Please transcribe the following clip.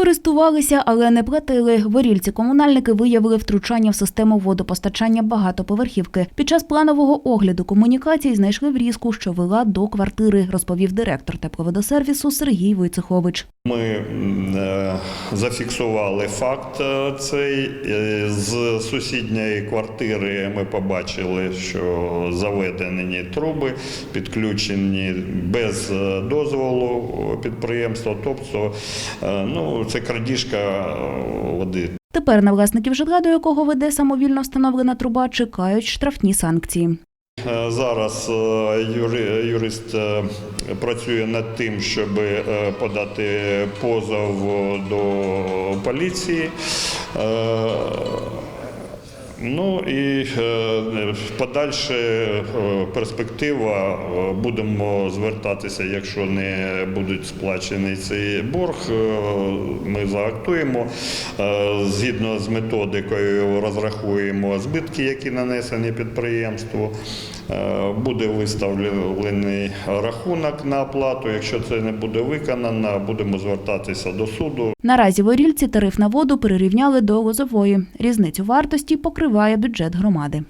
Користувалися, але не платили. Ворільці комунальники виявили втручання в систему водопостачання багатоповерхівки. Під час планового огляду комунікацій знайшли врізку, що вела до квартири, розповів директор тепловодосервісу Сергій Войцехович. Ми е, зафіксували факт е, цей. Е, З сусідньої квартири ми побачили, що заведені труби підключені без е, дозволу підприємства. Тобто, ну, це крадіжка води. Тепер на власників житла, до якого веде самовільно встановлена труба, чекають штрафні санкції. Е, Зараз е, юри- юрист е, працює над тим, щоб подати позов до поліції. Ну і е, подальше е, перспектива. е, Будемо звертатися, якщо не будуть сплачений цей борг. Ми заактуємо. Згідно з методикою розрахуємо збитки, які нанесені підприємству. Е, Буде виставлений рахунок на оплату. Якщо це не буде виконано, будемо звертатися до суду. Наразі ворільці тариф на воду перерівняли до лозової. Різницю вартості покриває бюджет громади.